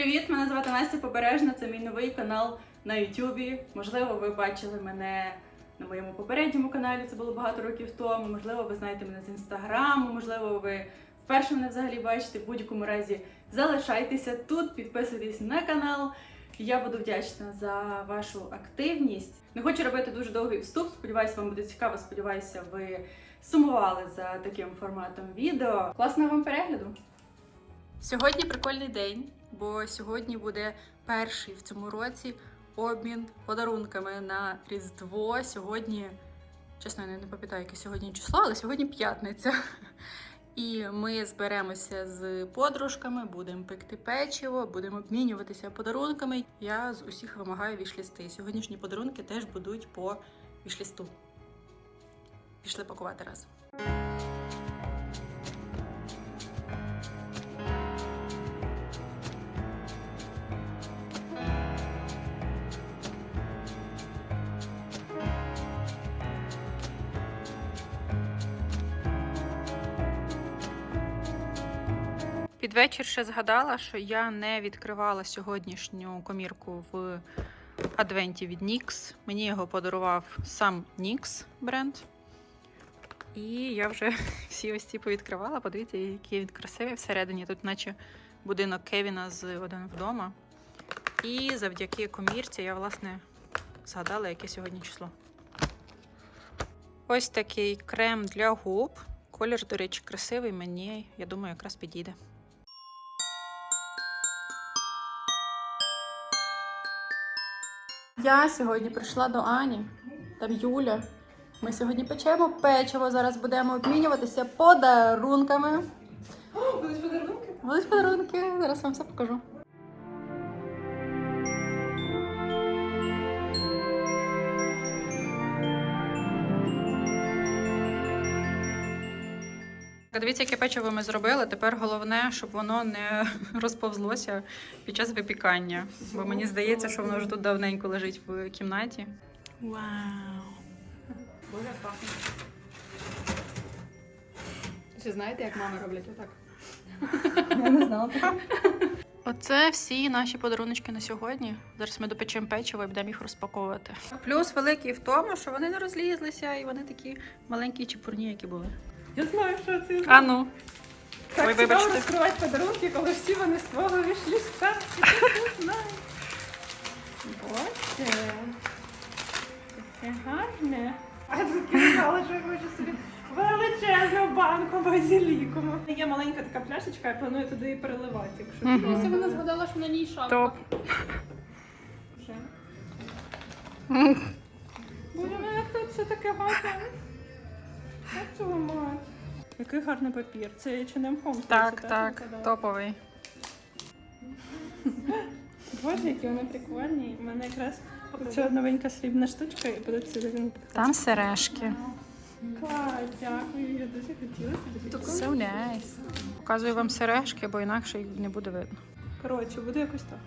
привіт! Мене звати Настя Побережна. Це мій новий канал на Ютубі. Можливо, ви бачили мене на моєму попередньому каналі. Це було багато років тому. Можливо, ви знаєте мене з інстаграму. Можливо, ви вперше мене взагалі бачите. В будь-якому разі залишайтеся тут, підписуйтесь на канал. Я буду вдячна за вашу активність. Не хочу робити дуже довгий вступ. Сподіваюся, вам буде цікаво. Сподіваюся, ви сумували за таким форматом відео. Класного вам перегляду! Сьогодні прикольний день, бо сьогодні буде перший в цьому році обмін подарунками на Різдво. Сьогодні, чесно, я не пам'ятаю, яке сьогодні число, але сьогодні п'ятниця. І ми зберемося з подружками, будемо пекти печиво, будемо обмінюватися подарунками. Я з усіх вимагаю вішлісти. Сьогоднішні подарунки теж будуть по вішлісту. Пішли пакувати разом. Під вечір ще згадала, що я не відкривала сьогоднішню комірку в адвенті від NYX. Мені його подарував сам NYX бренд. І я вже всі ось ці повідкривала. Подивіться, який він красивий всередині. Тут, наче будинок Кевіна з один вдома. І завдяки комірці я, власне, згадала, яке сьогодні число. Ось такий крем для губ. Колір, до речі, красивий. Мені, я думаю, якраз підійде. Я сьогодні прийшла до Ані, там Юля. Ми сьогодні печемо печиво, зараз будемо обмінюватися подарунками. Будуть подарунки? Будуть подарунки, зараз вам все покажу. Дивіться, яке печиво ми зробили. Тепер головне, щоб воно не розповзлося під час випікання. Бо мені здається, що воно вже тут давненько лежить в кімнаті. Вау! Боже, пахне. Чи знаєте, як мами роблять отак? Я не знала. Оце всі наші подаруночки на сьогодні. Зараз ми допечемо печиво і будемо їх розпаковувати. Плюс великий в тому, що вони не розлізлися і вони такі маленькі чепурні, які були. Я знаю, що це. А ну, Так Ой, цікаво вибачте. розкривати подарунки, коли всі вони з твого вішліста. Боже. Таке гарне. А я тут казала, що я хочу собі величезну банку базіліку. Є маленька така пляшечка, я планую туди її переливати, якщо Мгм. треба. Вона згадала, що на ній шапка. топ. Вже. Боже, ну як тут все таке гарне. Як це? Який гарний папір. Це H&M Home. Так, так, топовий. Боже, які вони прикольні. У мене якраз ця новенька срібна штучка і буде всередині. Там сережки. Клас, дякую. Я дуже хотіла собі. So nice. Показую вам сережки, бо інакше їх не буде видно. Коротше, буде якось так.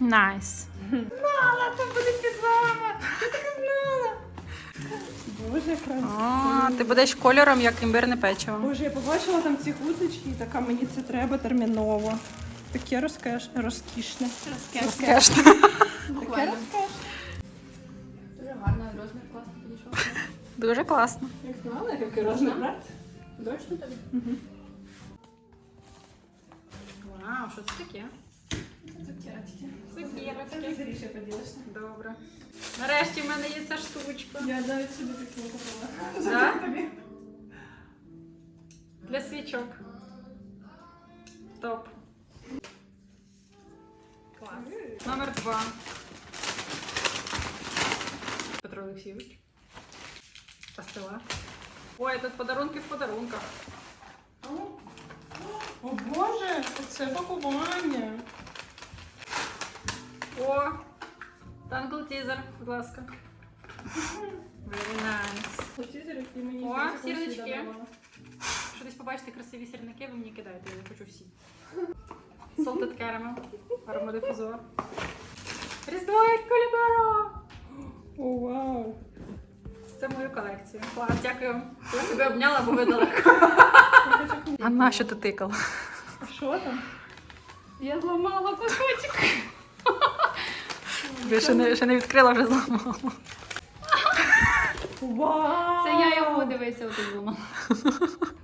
Найс. Мала, там буде під Боже, красиво. О, ти будеш кольором, як імбирне печиво. Боже, я побачила там ці гудзички і така, мені це треба терміново. Таке розкеш... розкішне. Розкешно. Таке Буквально. розкішне. Дуже гарно, розмір класно підійшов. Дуже класно. Як знала, який розмір брати? Точно тобі? Вау, що це таке? Цукерочки. Заріше поділишся. Добре. Нарешті в мене є ця штучка. Я навіть собі таку купила. Да? Тобі. Для свічок. Топ. Клас. Номер два. Петро Олексійович. Пастила. Ой, тут подарунки в подарунках. О, О Боже, це пакування. О! Тангл тізер, будь ласка. Very nice. О, сірнички. Якщо десь побачите красиві сірники, ви мені кидаєте, я хочу всі. Salted caramel, аромадифузор. Різдво як кулібаро! О, вау. Це мою колекцію. Клас, дякую. Я себе обняла, бо ви далеко. А на що ти тикала? А що там? Я зламала кусочок. Ви ще не, ще не відкрила, вже зламала. Вау! Це я його дивися, отут зламала.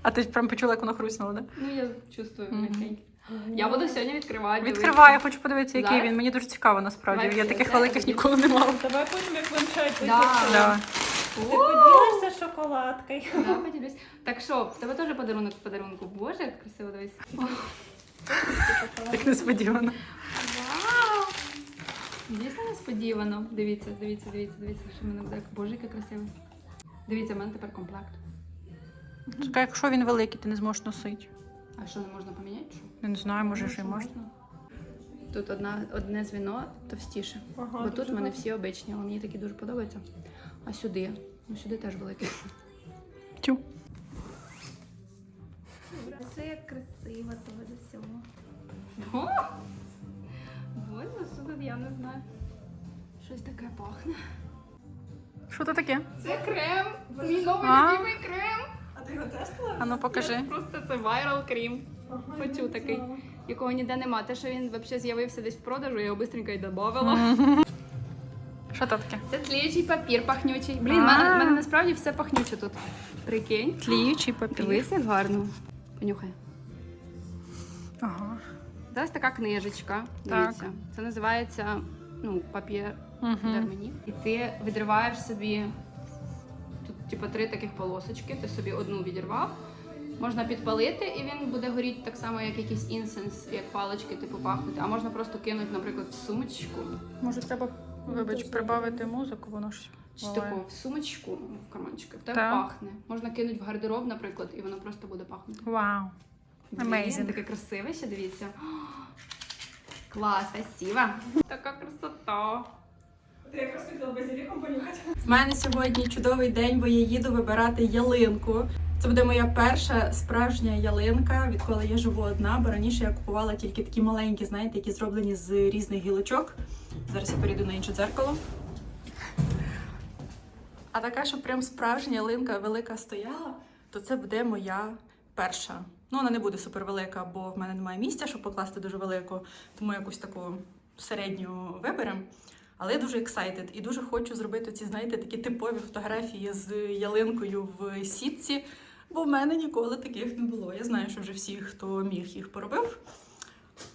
А ти ж прям почула, як воно хруснуло, да? Ну я чувствую Мгм. м'якеньке. Я буду сьогодні відкривати. Відкриваю, я хочу подивитися, який Зараз? він. Мені дуже цікаво насправді. Давай Я таких це великих ніколи не мала. Давай потім як венчай Да. Да. Ти поділишся шоколадкою. Да, поділюсь. Так що, в тебе теж подарунок в подарунку. Боже, як красиво дивись. Так несподівано. Вау! Дійсно несподівано. Дивіться, дивіться, дивіться, дивіться, що в мене буде. Боже, яке красиве. Дивіться, в мене тепер комплект. Чекай, якщо він великий, ти не зможеш носити. А що не можна поміняти? Що? Я не знаю, може, ще й можна. Тут одна, одне звіно товстіше. Ага, Бо тут в мене всі обичні, але мені такі дуже подобаються. А сюди? Ну сюди теж велике. Тю. Це як красиво того до всього. Боже, що тут я не знаю. Щось таке пахне. Що це таке? Це крем. Мій новий А? любимий крем. А ти його тестила? А ну покажи. Просто це вайрал крем. Хочу такий. Якого ніде нема. Те, що він взагалі з'явився десь в продажу, я його швидко й додавала. Що це таке? Це тліючий папір пахнючий. Блін, в мене, в мене насправді все пахнюче тут. Прикинь. Тліючий папір. Дивись, як гарно. Понюхай. Ага. Ось така книжечка. Так. Це називається ну, папір Угу. мені. І ти відриваєш собі тут, типу, три таких полосочки. Ти собі одну відірвав. Можна підпалити, і він буде горіти так само, як якийсь інсенс, як палички, типу пахнути. А можна просто кинути, наприклад, в сумочку. Може, треба, вибач, прибавити музику, воно ж. Чи буває. таку в сумочку, в карманчик, в тебе Так. пахне. Можна кинути в гардероб, наприклад, і воно просто буде пахнути. Вау. Amazing. Таке красиве ще дивіться. Клас, спасибо. Така красота. Якраз хотіла понюхати. В мене сьогодні чудовий день, бо я їду вибирати ялинку. Це буде моя перша справжня ялинка, відколи я живу одна, бо раніше я купувала тільки такі маленькі, знаєте, які зроблені з різних гілочок. Зараз я перейду на інше дзеркало. А така, що прям справжня ялинка велика стояла, то це буде моя перша. Ну, вона не буде супервелика, бо в мене немає місця, щоб покласти дуже велику, тому якусь таку середню виберемо. Але я дуже excited і дуже хочу зробити ці, знаєте, такі типові фотографії з ялинкою в сітці, бо в мене ніколи таких не було. Я знаю, що вже всі, хто міг їх поробив.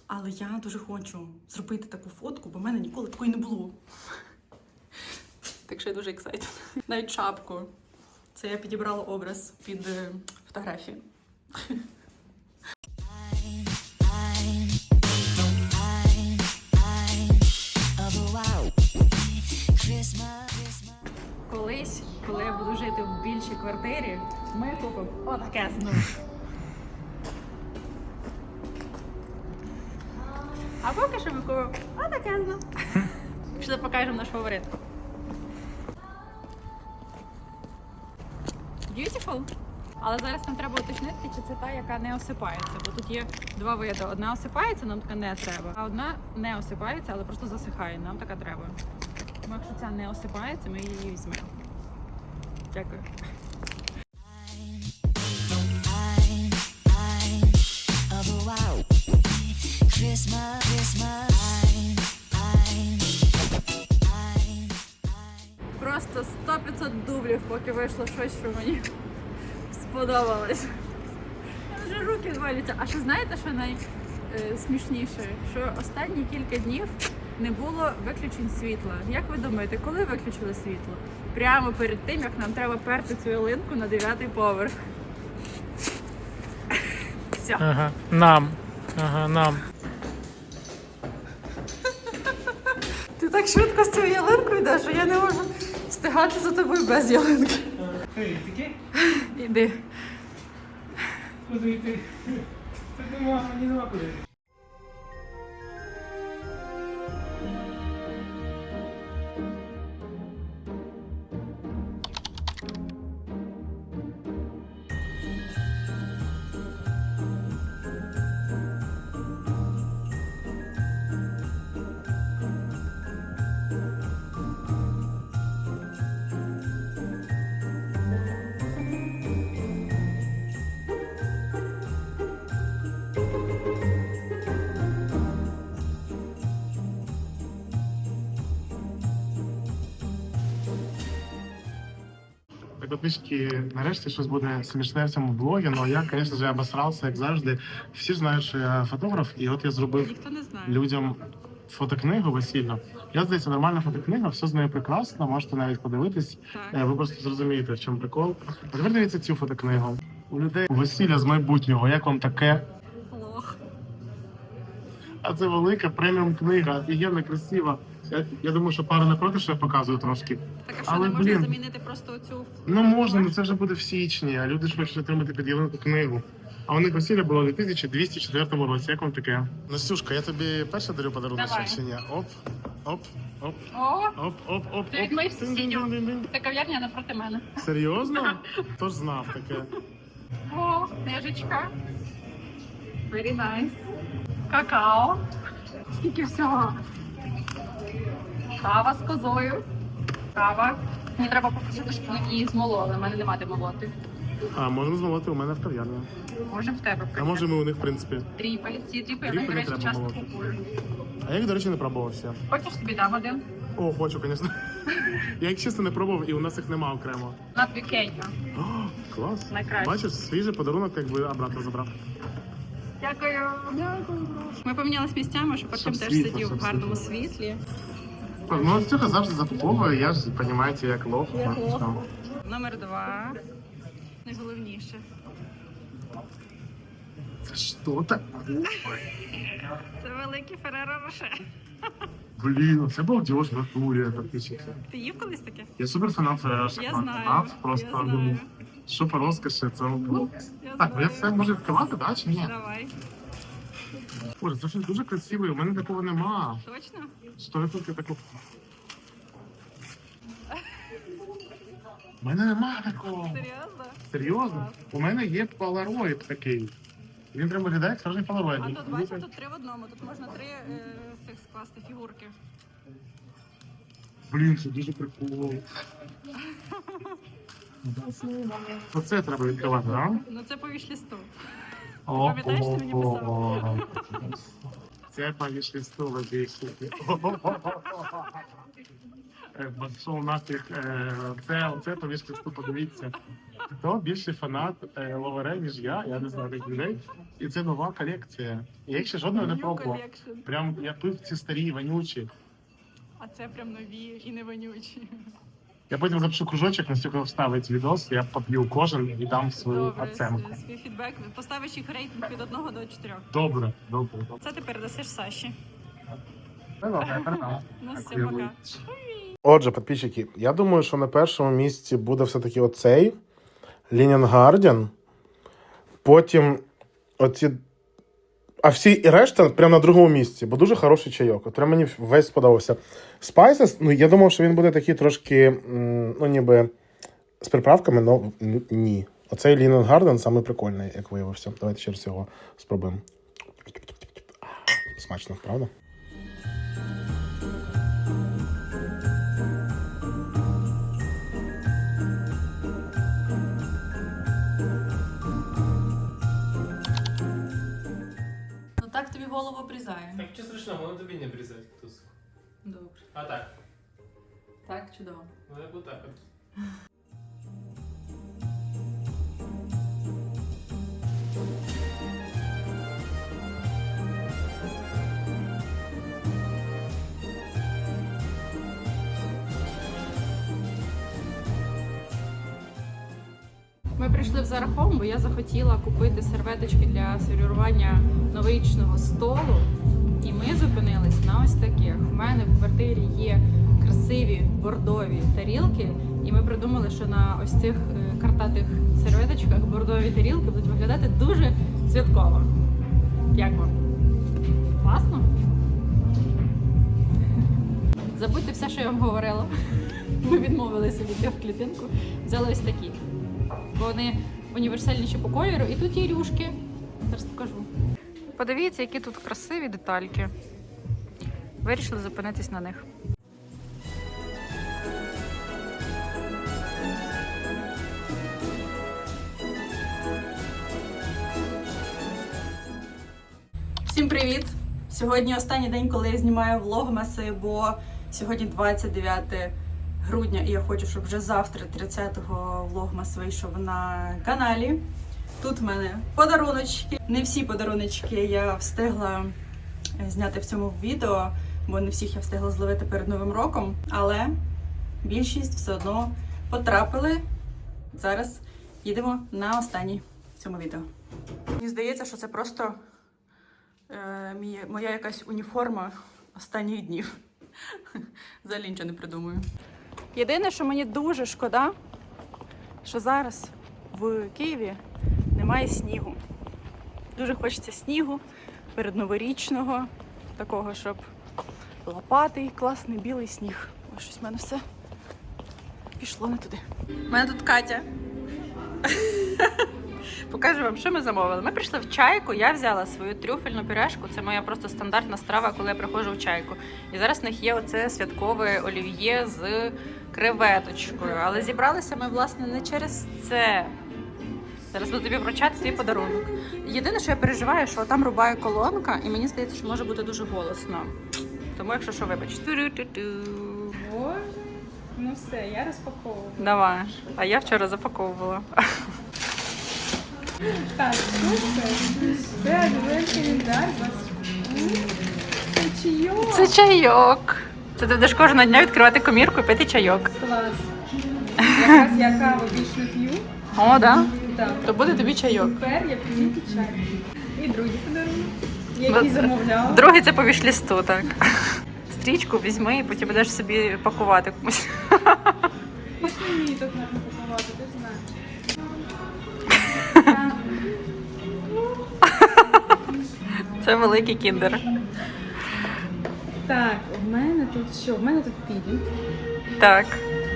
Але я дуже хочу зробити таку фотку, бо в мене ніколи такої не було. Так що я дуже excited. Навіть шапку. Це я підібрала образ під е, фотографію. Колись, коли я буду жити в більшій квартирі, ми купимо отаке знову. А поки що ми купимо отаке знову. Пішли покажемо наш фаворит. Beautiful. Але зараз нам треба уточнити, чи це та, яка не осипається. Бо тут є два види. Одна осипається, нам така не треба. А одна не осипається, але просто засихає. Нам така треба. Тому якщо ця не осипається, ми її візьмемо. Дякую. Просто 100-500 дублів, поки вийшло щось, що мені сподобалось. Вже руки зваляться. А що знаєте, що найсмішніше? Що останні кілька днів не було виключень світла. Як ви думаєте, коли виключили світло? Прямо перед тим, як нам треба перти цю ялинку на дев'ятий поверх. Все. Ага, нам. Ага, нам. Ти так швидко з цією ялинкою йдеш, що я не можу встигати за тобою без ялинки. Ей, таке? Іди. Куди йти? Тут нема, мені нема куди. Підписчики, нарешті щось буде смішне в цьому блогі, але я, звісно ж, обосрався, як завжди. Всі ж знають, що я фотограф, і от я зробив людям фотокнигу весільну. Я здається, нормальна фотокнига, все з нею прекрасно, можете навіть подивитись. Так. Е, Ви просто зрозумієте, в чому прикол. А тепер дивіться цю фотокнигу. У людей весілля з майбутнього. Як вам таке? Лох. А це велика преміум книга, офігенно красива. Я, я думаю, що пара не проти, що я показую трошки. Так а що Але, не можна блін. замінити просто цю Ну можна, але це вже буде в січні, а люди ж хочуть отримати під ялинку книгу. А у них весілля було у 2204 році. Як вам таке? Настюшка, я тобі перше дарю подарунок Давай. чи ні? Оп, оп, оп, О, оп, оп, оп. Це від оп. моїх сусідів. Дин-дин-дин-дин. це кав'ярня напроти мене. Серйозно? Хто ж знав таке? О, книжечка. Very nice. Какао. Скільки всього. Кава з козою. Кава. Мені треба попросити, щоб її змололи. У мене нема де молоти. А можемо змолоти у мене в кав'ярні. Можемо в тебе А може ми у них, в принципі. Дріпель. Ці Дріпель я, до речі, часто молоти. купую. А я їх, до речі, не пробував ще. Хочеш тобі дам один? О, хочу, звісно. Я їх чесно не пробував, і у нас їх нема окремо. На пікенька. О, клас. Найкраще. Бачиш, свіжий подарунок, якби обратно забрав. Дякую. Дякую. Ми помінялись місцями, щоб Артем теж світло, сидів щоб в гарному світлі. Ну, цього завжди закуповую, я ж, розумієте, як лох. Як так, лох. що. Номер два. Найголовніше. Це що таке? Це великий Ферреро Роше. Блін, це балдеж в натурі, підписчики. Ти їв колись таке? Я супер фанат Феррера. Я Фанат, знаю. Просто я знаю. що по розкоші, це було. Я Так, я знаю. це може відкривати, так, чи ні? Давай. Боже, це щось дуже красиве, у мене такого нема. Точно? Сто відсотків такого. У мене нема такого. Серйозно? Серйозно? У мене є полароїд такий. Він прямо виглядає як справжній полароїд. А тут бачиш, тут три в одному. Тут можна три е, цих скласти фігурки. Блін, це дуже прикольно. Оце треба відкривати, так? Ну це по вішлісту. Пам'ятаєш, ти мені писав? о, о. Це повішли стула більше. Пішов нафіг. Це, це повішли стул, подивіться. Хто більший фанат е, Ловере, ніж я, я не знаю таких людей. І це нова колекція. Я їх ще жодного не пробував. Прям я пив ці старі, вонючі. А це прям нові і не вонючі. Я потім запишу кружочок, настільки вставить відос, я поп'ю кожен і дам свою Добре, оценку. свій фідбек. Поставиш їх рейтинг від 1 до 4. Добре, добре, добре. Це ти передасиш Саші. Добре. Ну все, Дякую. пока. Отже, підписчики, я думаю, що на першому місці буде все-таки оцей Лінін Гардіан. Потім оці. А всі і решта прямо на другому місці, бо дуже хороший чайок. От прям мені весь сподобався. Spices, ну я думав, що він буде такий трошки, ну ніби з приправками, але ні. Оцей Лінін Гарден саме прикольний, як виявився. Давайте ще раз його спробуємо. Смачно, правда? Голову обрізає. Так чи страшно, воно тобі не обрізати туз. Добре. А так. Так, чудово. Ну як отак от. Прийшли в Zara бо я захотіла купити серветочки для сервірування новорічного столу. І ми зупинились на ось таких. У мене в квартирі є красиві бордові тарілки, і ми придумали, що на ось цих е, картатих серветочках бордові тарілки будуть виглядати дуже святково. Як вам? Класно? Забудьте все, що я вам говорила. Ми відмовилися від в клітинку, взяли ось такі. Бо вони універсальніші по кольору, і тут є рюшки. Зараз покажу. Подивіться, які тут красиві детальки. Вирішили зупинитись на них. Всім привіт! Сьогодні останній день, коли я знімаю влогмаси, бо сьогодні 29 грудня, і я хочу, щоб вже завтра, 30-го, влогмас вийшов на каналі. Тут в мене подаруночки. Не всі подаруночки я встигла е, зняти в цьому відео, бо не всіх я встигла зловити перед Новим роком, але більшість все одно потрапили. Зараз їдемо на останній в цьому відео. Мені здається, що це просто е, моя якась уніформа останніх днів. Взагалі нічого не придумую. Єдине, що мені дуже шкода, що зараз в Києві немає снігу. Дуже хочеться снігу передноворічного, такого, щоб лопатий, класний білий сніг. Ось щось в мене все пішло не туди. У мене тут Катя. Покажу вам, що ми замовили. Ми прийшли в чайку. Я взяла свою трюфельну пюрешку. Це моя просто стандартна страва, коли я приходжу в чайку. І зараз в них є оце святкове олів'є з креветочкою. Але зібралися ми, власне, не через це. Зараз буду тобі вручати твій подарунок. Єдине, що я переживаю, що там рубає колонка, і мені здається, що може бути дуже голосно. Тому, якщо що, вибачте. Ну все, я розпаковую. Давай. А я вчора запаковувала. Так, це? Календар Це чайок. Це чайок. Це ти будеш кожного дня відкривати комірку і пити чайок. Клас. Якраз я каву більш не п'ю. О, да? Так. То буде тобі чайок. Тепер я п'ю тільки чай. І другий подарунок, який Бо- замовляла. Другий це по вішлісту, так. Стрічку візьми і потім будеш собі пакувати комусь. Я ж не вмію так гарно пакувати, Це великий кіндер. Так, в мене тут що? В мене тут підінг. Так.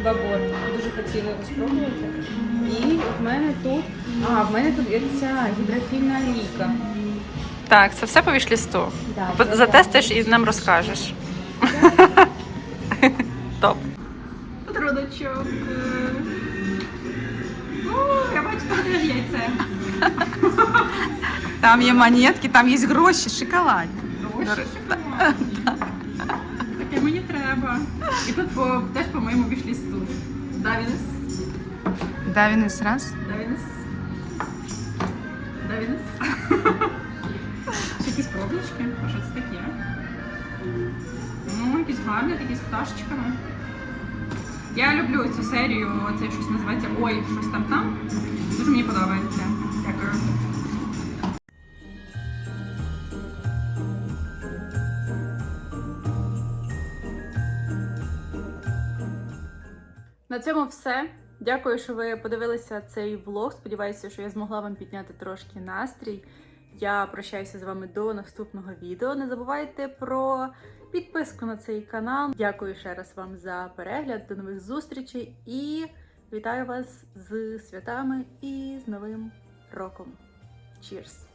Бабор. Дуже хотіла його спробувати. І в мене тут. А, в мене тут є ця гідрофільна олійка. Так, це все по вішлісту. Да, це Затестиш і нам розкажеш. Топ. Подаруночок. Я бачу, там яйце. Там є монетки, там є гроші, шоколад. Таке мені треба. І тут по, теж по моєму вішлісту. Давінес. Давінес раз. Давінес. Давінес. Ще якісь пробнички. А що це таке? Ну, якісь гарні, такі з пташечками. Я люблю цю серію, це щось називається Ой, щось там там. Дуже мені подобається. На цьому все. Дякую, що ви подивилися цей влог. Сподіваюся, що я змогла вам підняти трошки настрій. Я прощаюся з вами до наступного відео. Не забувайте про підписку на цей канал. Дякую ще раз вам за перегляд. До нових зустрічей і вітаю вас з святами і з новим роком. Cheers!